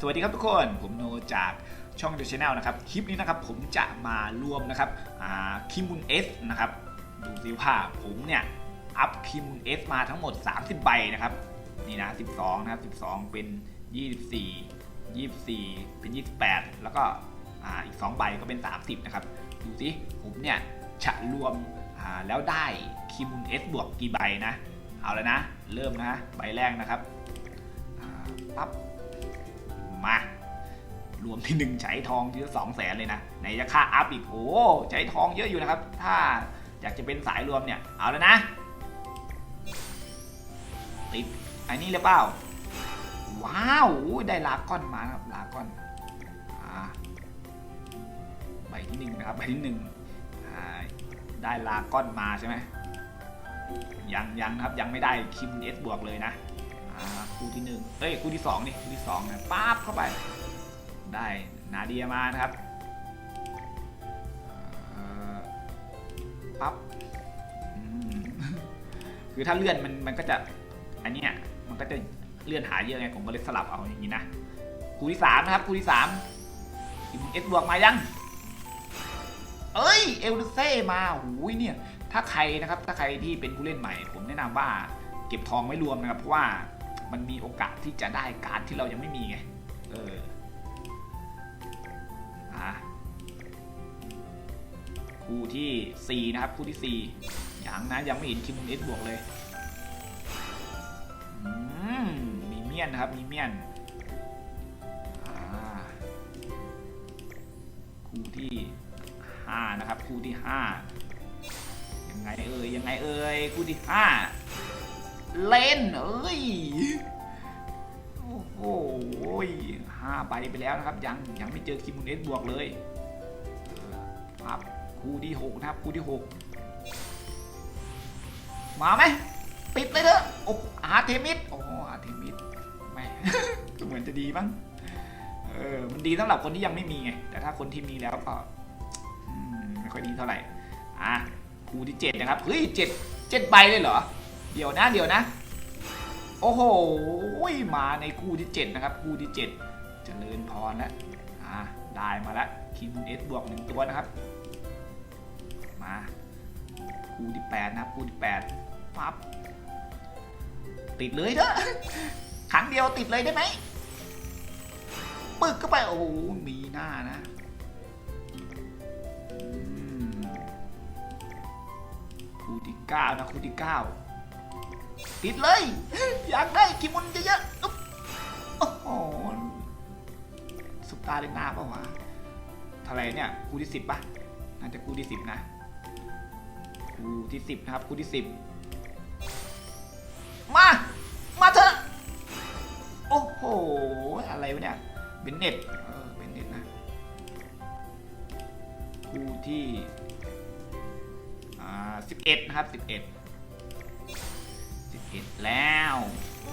สวัสดีครับทุกคน ผมโนจากช่อง The Channel นะครับ คลิปนี้นะครับผมจะมารวมนะครับคิมุนเอสนะครับ ดูซิว่าผมเนี่ย อัพคิมุนเอสมาทั้งหมด 30 ใบนะครับ นี่นะ 12 นะครับ 12 เป็น 24 24 เป็น 28 แล้วก็อีก 2 ใบก็เป็น 30 นะครับ ดูสิผมเนี่ยจะรวมแล้วได้คิมุนเอสบวกกี่ใบนะ เอาแล้วนะ เริ่มนะ ใบแรกนะครับปั๊บ มารวมที่หนึ่งใช้ทองทีละสองแสนเลยนะไหนจะค่าอัพอีกโอ้ใช้ทองเยอะอยู่นะครับ ถ้าอยากจะเป็นสายรวมเนี่ยเอาแล้วนะติดอ้นี่เลยเปล่า ว้าวได้ลาก้อนมาครับลาก้อนอใบที่หนึ่งนะครับใบที่หนึ่งได้ลาก้อนมาใช่ไหมยังยังครับยังไม่ได้คิมเอสบวกเลยนะ คู่ที่หนึ่งเอ้ยคู่ที่สองนี่คู่ที่สองนะป๊าบเข้าไป ได้นาเดียมานะครับปั๊บคือถ้าเลื่อนมันมันก็จะอันเนี้ยมันก็จะเลื่อนหาเยอะไงผมก็เลยสลับเอาอย่างนี้นะคู่ที่สามนะครับคู่ที่สามเอสบวกมายังเอ้ยเอลเซ่มาหูยเนี่ย ถ้าใครนะครับ ถ้าใครที่เป็นผู้เล่นใหม่ ผมแนะนำว่าเก็บทองไม่รวมนะครับ เพราะว่า มันมีโอกาสที่จะได้การที่เรายังไม่มีไง เอออะคู่ที่ 4 นะครับ คู่ที่ 4 อย่างนะยังไม่เห็นคิมเอสบวกเลยอืมมีเมียนนะครับ มีเมียนอาคู่ที่ 5 นะครับ คู่ที่ 5 ยังไงเอ่ยยังไงเอ่ยคู่ที่ 5 เล่นเอ้ย โอ้โหห้าใบไปแล้วนะครับ ยังยังไม่เจอคิมูเนสบวกเลยครับคู่ที่หกนะครับคู่ที่หกมาไหมติดเลยเถอะโอ้อาเทมิสโอ้อาเทมิสแม่เหมือนจะดีมั้งเออมันดีสำหรับคนที่ยังไม่มีไงแต่ถ้าคนที่มีแล้วก็ไม่ค่อยดีเท่าไหร่อะคู่ที่เจ็ดนะครับเฮ้ยเจ็ดเจ็ดใบเลยเหรอ ดี๋ยวนะเดี๋ยวนะ โอ้โหมาในคู่ที่ 7 นะครับ คู่ที่ 7 เจริญพรแล้วอ่าได้มาแล้วคิมเอสบวกหนึ่งตัวนะครับ มาคู่ที่ 8 นะครับคู่ที่8ปั๊บติดเลยเถอะครั้งเดียวติดเลยได้ไหมปึกเข้าไปโอ้โหมีหน้านะคู่ที่9นะคู่ที่9 ติดเลย อยากได้กิมุนเยอะๆอุ๊บโอ้โหสุปตาเลนหน้าเปล่าวะเท่าไรเนี่ยคู่ที่สิบป่ะ น่าจะคู่ที่สิบนะคู่ที่สิบนะครับคู่ที่สิบมา มาเถอะ โอ้โห อะไรวะเนี่ย เบนเน็ต เออ เบนเน็ตนะคู่ที่ อ่าสิบเอ็ดนะครับสิบเอ็ด เอ็ดแล้ว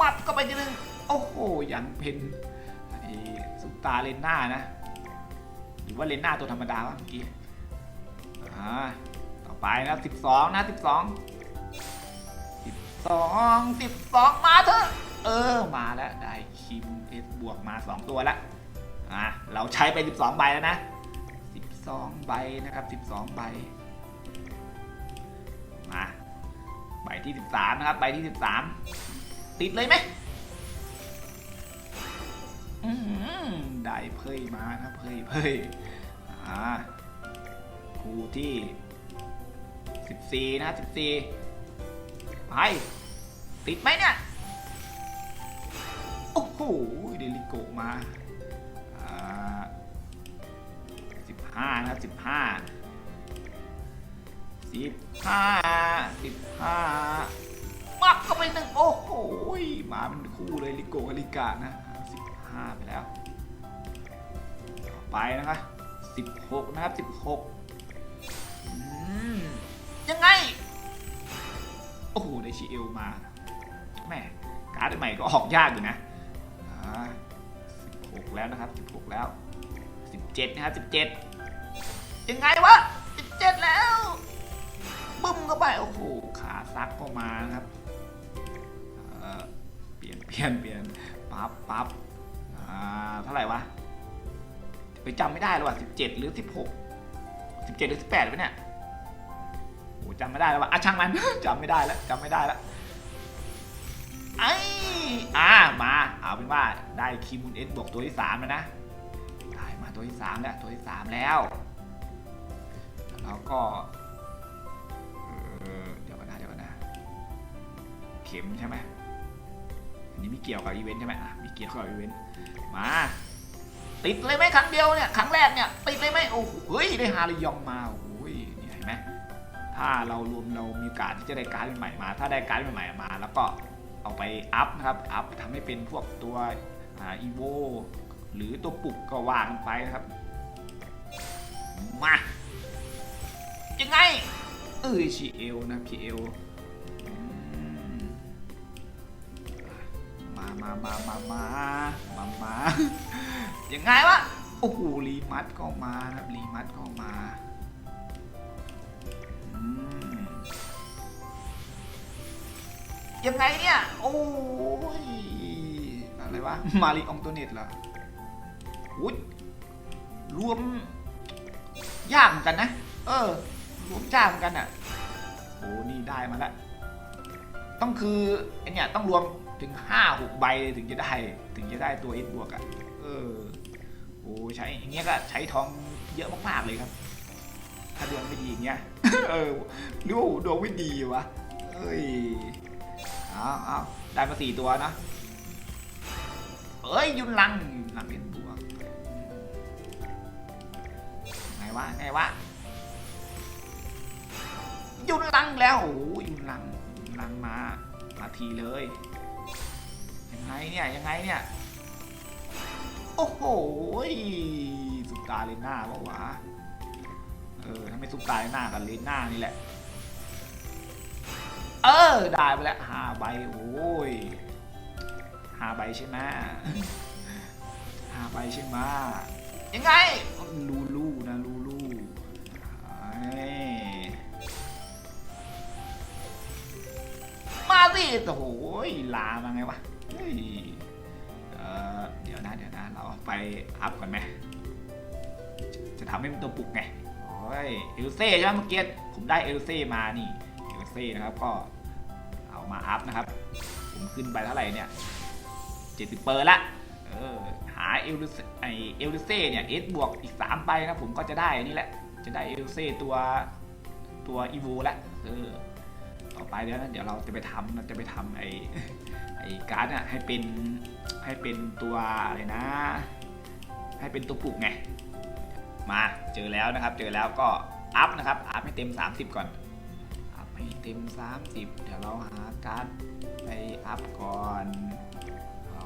มัดก็ไปทีนึงโอ้โหยังเป็นไอ้ซุปตาเลนหน้านะหรือว่าเลนหน้าตัวธรรมดาวะเมื่อกี้อ่าต่อไปนะครับสิบสองนะสิบสองสิบสองสิบสองมาเถอะ เออมาแล้วได้คิมเอสบวกมาสองตัวแล้วอะเราใช้ไปสิบสองใบแล้วนะสิบสองใบนะครับสิบสองใบ ที่ 13 นะครับ ใบที่ 13 ติดเลยไหมได้เพยมานะเพยเพยอ่าคูที่ 14 นะ 14 ไป ติดไหมเนี่ย โอ้โห เดลิโกมาอ่า15 นะครับ 15 15 15 ไปหนึ่งโอ้โหมาเป็นคู่เลยลิโกกับลิกานะสิบห้าไปแล้ว ต่อไปนะครับสิบหกนะครับสิบหกยังไง โอ้โหได้ชีเอลมาแม่การ์ดใหม่ก็ออกยากอยู่นะสิบหกแล้วนะครับสิบหกแล้วสิบเจ็ดนะครับสิบเจ็ดยังไงวะสิบเจ็ดแล้วบึ้มเข้าไปโอ้โหขาซักเข้ามานะครับ เปลี่ยนเปลี่ยนเปลี่ยนปั๊บปั๊บอ่าเท่าไหร่วะไปจำไม่ได้แล้วว่ะสิบเจ็ดหรือสิบหกสิบเจ็ดหรือสิบแปดวะเนี่ยโอ้จำไม่ได้แล้วว่ะอะช่างมันจำไม่ได้แล้วจำไม่ได้แล้วไอ้อ่ามาเอาเป็นว่าได้คีมูลเอสบวกตัวที่สามแล้วนะได้มาตัวที่สามแล้วตัวที่สามแล้วแล้วก็เดี๋ยวก่อนนะเดี๋ยวก่อนนะ เข็มใช่ไหม นนี้มีเกี่ยวกับอีเวนต์ใช่ไหมอะมีเกี่ยวกับอีเวนต์มาติดเลยไหมครั้งเดียวเนี่ยครั้งแรกเนี่ยติดเลยไหมโอ้โหเฮ้ยได้ฮาริยองมาโอ้ยนี่เห็นไหมถ้าเรารวมเรามีโอกาสที่จะได้การ์ดใหม่ๆมา ถ้าได้การ์ดใหม่ๆมา แล้วก็เอาไปอัพนะครับอัพทำให้เป็นพวกตัวอ่าอีโวหรือตัวปลุกก็วางไปนะครับมายังไงเอ้ยชีเอลนะพีเอล มามามามามามามายังไงวะ โอ้โหรีมัดก็มาครับรีมัดก็มาอยังไงเนี่ย โอ้ย อะไรวะ มารีอองตัวเน็ตเหรออุ้ยรวมยากเหมือนกันนะ เออ รวมยากเหมือนกันอะโอ้นี่ได้มาแล้วต้องคือไอเนี่ยต้องรวม ถึงห้าหกใบถึงจะได้ ถึงจะได้ตัวเอ็บวกอะเออโอ้ใช้อย่างเงี้ยก็ใช้ทองเยอะมากๆเลยครับ ถ้าดวงไม่ดีอย่างเงี้ยเออหรือว่าดวงไม่ดีวะเอ้ยเอาเอาได้มาสี่ตัวนะเอ้ยยุนลังยุนลังเป็นบวกไงวะไงวะยุนลังแล้วโอ้ยยุนลังยุนลังมามาทีเลย ยังไงเนี่ยยังไงเนี่ย โอ้โหสุปตาเลน่าบอกว่าวะเออถ้าไม่สุปตาเลน่ากับเลน่านี่แหละ เออได้ไปแล้วห้าใบโอ้ยห้าใบใช่ไหมห้าใบใช่ไหมยังไงลูลูนะลูลูมาสิโอ้โหลามาไงวะ เฮ้ยเดี๋ยวนะเดี๋ยวนะ เราไปอัพก่อนไหม จะทำให้มันตัวปลุกไงโอ้ยเอลเซ่ใช่ไหมเมื่อกี้ผมได้เอลเซ่มานี่เอลเซ่นะครับก็เอามาอัพนะครับ ผมขึ้นไปเท่าไหร่เนี่ย70เปอร์ละเออหาเอลไอเอลเซ่เนี่ยเอสบวกอีก3ไปนะผมก็จะได้อันนี่แหละ จะได้เอลเซ่ตัวตัวอีโวละเออต่อไปเดี๋ยวนะเดี๋ยวเราจะไปทำเราจะไปทำไอ ไอ้การ์ดอะให้เป็นให้เป็นตัวอะไรนะ ให้เป็นตัวปลุกไง มาเจอแล้วนะครับ เจอแล้วก็อัพนะครับ อัพให้เต็ม 30 ก่อน อัพให้เต็ม 30 เดี๋ยวเราหาการ์ดไปอัพก่อนเอา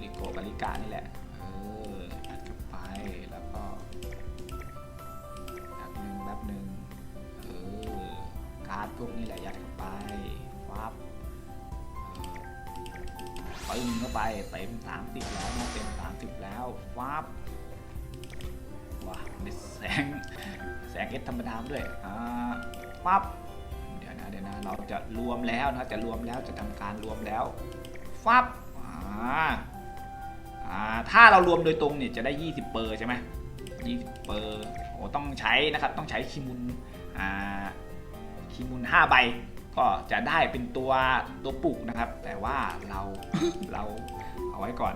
ลิโกกับลิกานี่แหละ เอออัดเข้าไปแล้วก็แบบหนึ่งแบบหนึ่งเออ การ์ดพวกนี้แหละยัดเข้าไปวับ ปึ้งเข้าไปเต็มสามสิบแล้วเต็มสามสิบแล้ววับว้ามีแสงแสงเอสธรรมดาด้วยอ่าปั๊บเดี๋ยวนะเดี๋ยวนะเราจะรวมแล้วนะจะรวมแล้วจะทำการรวมแล้วฟับอ่าอ่าถ้าเรารวมโดยตรงเนี่ยจะได้ 20 เปอร์ใช่ไหม20เปอร์โอ้ต้องใช้นะครับต้องใช้คิมุนอ่าคิมุน5ใบ ก็จะได้เป็นตัวตัวปลุกนะครับ แต่ว่าเราเราเอาไว้ก่อน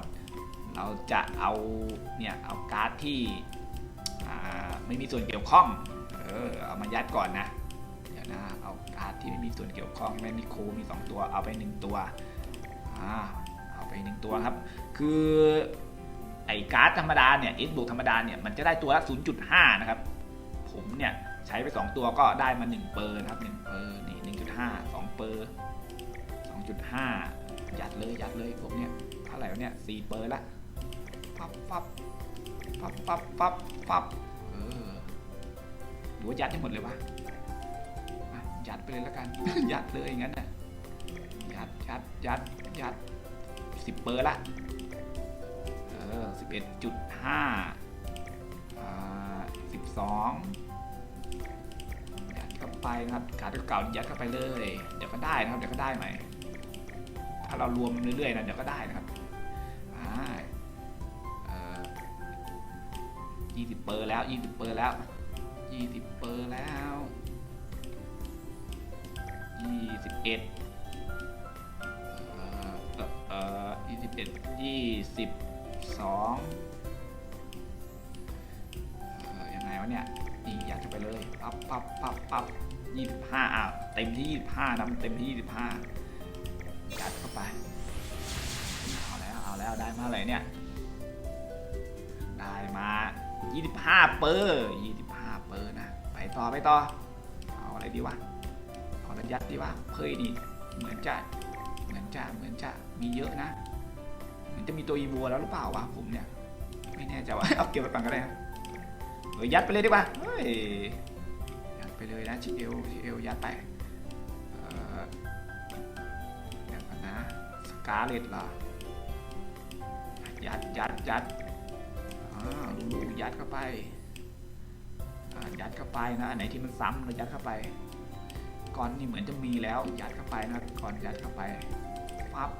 เราจะเอาเนี่ยเอาการ์ดที่อ่าไม่มีส่วนเกี่ยวข้องเออเอามายัดก่อนนะเดี๋ยวนะเอาการ์ดที่ไม่มีส่วนเกี่ยวข้องแมนิโคมี 2 ตัวเอาไป 1 ตัวอ่าเอาไป1ตัวครับ คือไอ้การ์ดธรรมดาเนี่ยเอสบวกธรรมดาเนี่ยมันจะได้ตัวละ 0.5 นะครับ ผมเนี่ยใช้ไป 2 ตัวก็ได้มา 1 เปอร์นะครับ1เปอร์นี่ 1.5 2 เปอร์ 2.5 ยัดเลยยัดเลยผมเนี่ยเท่าไหร่วะเนี่ย4เปอร์ละปั๊บปั๊บปั๊บปั๊บปั๊บปั๊บเออหรือว่ายัดให้หมดเลยวะยัดไปเลยแล้วกัน ยัดเลยอย่างนั้นน่ะยัดยัดยัดยัดสิบเปอร์ละเออสิบเอ็ดจุดห้าอ่าสิบสอง ไปนะครับการ์ดเก่ายัดเข้าไปเลย เดี๋ยวก็ได้นะครับ เดี๋ยวก็ได้ใหม่ ถ้าเรารวมเรื่อยๆนะเดี๋ยวก็ได้นะครับอ่าเอ่อยี่สิบเปอร์แล้วยี่สิบเปอร์แล้วยี่สิบเปอร์แล้วยี่สิบเอ็ดเอ่อเอ่อเอ่อยี่สิบเอ็ดยี่สิบสองเอ่อยังไงวะเนี่ย จะไปเลยปั๊บปั๊บปั๊บปั๊บยี่สิบห้าอะเต็มที่ยี่สิบห้านะมันเต็มที่ยี่สิบห้ายัดเข้าไป เอาแล้วเอาแล้วได้มาเลยเนี่ย ได้มา25เปอร์25เปอร์นะ ไปต่อไปต่อ เอาอะไรดีวะเอาระยัดดีวะเพยนี่เหมือนจะเหมือนจะเหมือนจะมีเยอะนะเหมือนจะมีตัวอีวัวแล้วหรือเปล่าวะผมเนี่ย ไม่แน่ใจว่าเอาเก็บไปก่อนก็ได้นะ เออยัดไปเลยดีกว่าเฮ้ยยัดไปเลยนะชิเอลชิเอลยัดไปเออเดี๋ยวก่อนนะสกาเลตเหรอยัดยัดยัดอ่าลูกยัดเข้าไปอ่ายัดเข้าไปนะอันไหนที่มันซ้ำเรายัดเข้าไปก่อนนี่เหมือนจะมีแล้วยัดเข้าไปนะก่อนยัดเข้าไปปั๊บ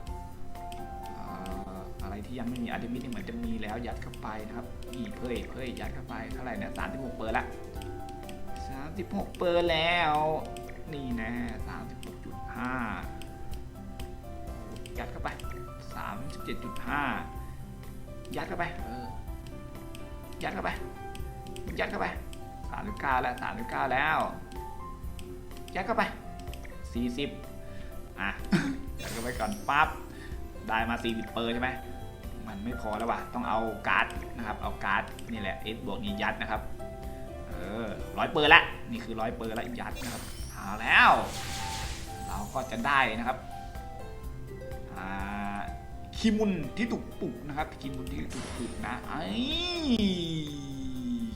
อะไรที่ยังไม่มีอะดมินี่เหมือนจะมีแล้วยัดเข้าไปนะครับนี่เพ่ยเพ่ยยัดเข้าไปเท่าไหร่เนี่ยสามสิบหกเปอร์ละสามสิบหกเปอร์แล้ว นี่นะสามสิบหกจุดห้ายัดเข้าไปสามสิบเจ็ดจุดห้ายัดเข้าไปเออยัดเข้าไปยัดเข้าไปสามสิบเก้าแล้วสามสิบเก้าแล้ว ยัดเข้าไปสี่สิบอะยัดเข้าไปก่อนปั๊บได้มาสี่สิบเปอร์ใช่ไหม มันไม่พอแล้วว่ะต้องเอาการ์ดนะครับ เอาการ์ดนี่แหละ S บวกนี้ยัดนะครับ เออร้อยเปอร์ละ นี่คือร้อยเปอร์ละยัดนะครับเอาแล้ว เราก็จะได้นะครับอ่าคีมุนที่ถูกปลุกนะครับคีมุนที่ถูกปลุกนะไอ้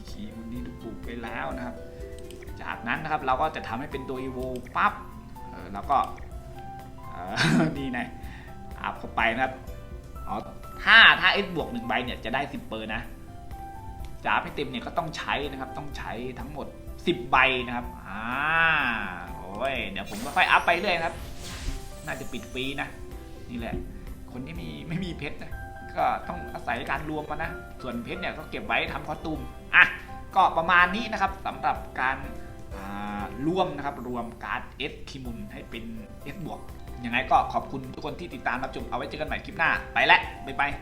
คีมุนที่ถูกปลุกไปแล้วนะครับ จากนั้นนะครับเราก็จะทำให้เป็นตัวอีโวปั๊บเออแล้วก็นี่ไงอัพเข้าไปนะครับ 5 ถ้า S บวก1ใบเนี่ยจะได้ 10 เปอร์นะจ้าให้เต็มเนี่ยก็ต้องใช้นะครับ ต้องใช้ทั้งหมด 10 ใบนะครับ อ่า โอ้ย เดี๋ยวผมก็ค่อยอัพไปเรื่อยครับ น่าจะปิดฟรีนะ นี่แหละ คนที่มีไม่มีเพชรนะก็ต้องอาศัยการรวมมานะ ส่วนเพชรเนี่ยก็เก็บไว้ทำคอตุมอะ ก็ประมาณนี้นะครับสำหรับการร่วมนะครับ รวมการ์ดสคิมุนให้เป็น S บวก ยังไงก็ขอบคุณทุกคนที่ติดตามรับชมเอาไว้เจอกันใหม่คลิปหน้า ไปแล้วบ๊ายบาย